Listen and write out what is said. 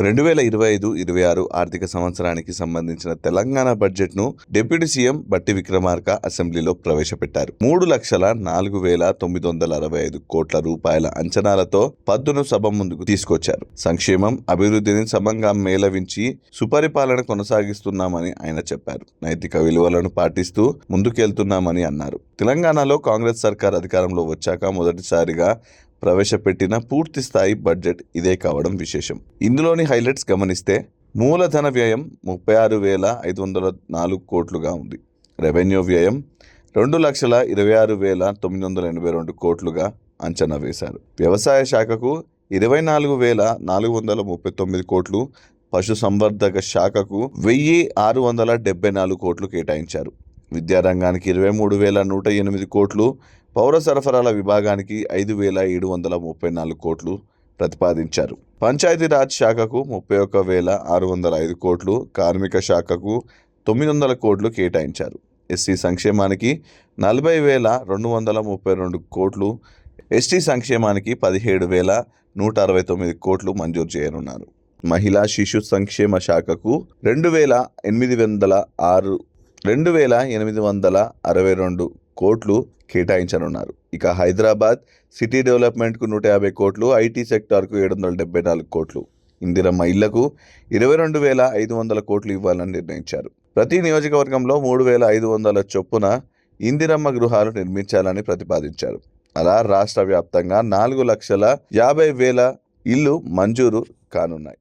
రెండు వేల ఇరవై ఐదు ఇరవై ఆరు ఆర్థిక సంవత్సరానికి సంబంధించిన తెలంగాణ బడ్జెట్ను డిప్యూటీ సీఎం బట్టి విక్రమార్క అసెంబ్లీలో ప్రవేశపెట్టారు. మూడు లక్షల నాలుగు వేల తొమ్మిది వందల అరవై ఐదు కోట్ల రూపాయల అంచనాలతో పద్దును సభ ముందుకు తీసుకొచ్చారు. సంక్షేమం అభివృద్ధిని సమంగా మేళవించి సుపరిపాలన కొనసాగిస్తున్నామని ఆయన చెప్పారు. నైతిక విలువలను పాటిస్తూ ముందుకెళ్తున్నామని అన్నారు. తెలంగాణలో కాంగ్రెస్ సర్కార్ అధికారంలో వచ్చాక మొదటిసారిగా ప్రవేశపెట్టిన పూర్తి స్థాయి బడ్జెట్ ఇదే కావడం విశేషం. ఇందులోని హైలైట్స్ గమనిస్తే మూలధన వ్యయం ముప్పై ఆరు వేల ఐదు వందల నాలుగు కోట్లుగా ఉంది. రెవెన్యూ వ్యయం రెండు లక్షల ఇరవై ఆరు వేల తొమ్మిది వందల ఎనభై రెండు కోట్లుగా అంచనా వేశారు. వ్యవసాయ శాఖకు ఇరవై నాలుగు వేల నాలుగు వందల ముప్పై తొమ్మిది కోట్లు పశుసంవర్ధక శాఖకు వెయ్యి ఆరు వందల డెబ్బై నాలుగు కోట్లు కేటాయించారు. విద్యారంగానికి ఇరవై మూడు వేల నూట ఎనిమిది కోట్లు పౌర సరఫరాల విభాగానికి ఐదు వేల ఏడు వందల ముప్పై నాలుగు కోట్లు ప్రతిపాదించారు. పంచాయతీరాజ్ శాఖకు ముప్పై ఒక్క వేల ఆరు వందల ఐదు కోట్లు కార్మిక శాఖకు తొమ్మిది వందల కోట్లు కేటాయించారు. ఎస్సీ సంక్షేమానికి నలభై వేల రెండు వందల ముప్పై రెండు కోట్లు ఎస్టీ సంక్షేమానికి పదిహేడు వేల నూట అరవై తొమ్మిది కోట్లు మంజూరు చేయనున్నారు. మహిళా శిశు సంక్షేమ శాఖకు రెండు వేల ఎనిమిది వందల ఆరు రెండు వేల ఎనిమిది వందల అరవై రెండు కోట్లు కేటాయించనున్నారు. ఇక హైదరాబాద్ సిటీ డెవలప్మెంట్కు నూట యాభై కోట్లు ఐటీ సెక్టార్కు ఏడు వందల డెబ్బై నాలుగు కోట్లు. ఇందిరమ్మ ఇళ్ళకు ఇరవై రెండు వేల ఐదు వందల కోట్లు ఇవ్వాలని నిర్ణయించారు. ప్రతి నియోజకవర్గంలో మూడు వేల ఐదు వందల చొప్పున ఇందిరమ్మ గృహాలు నిర్మించాలని ప్రతిపాదించారు. అలా రాష్ట్ర వ్యాప్తంగా నాలుగు లక్షల యాభై వేల ఇల్లు మంజూరు కానున్నాయి.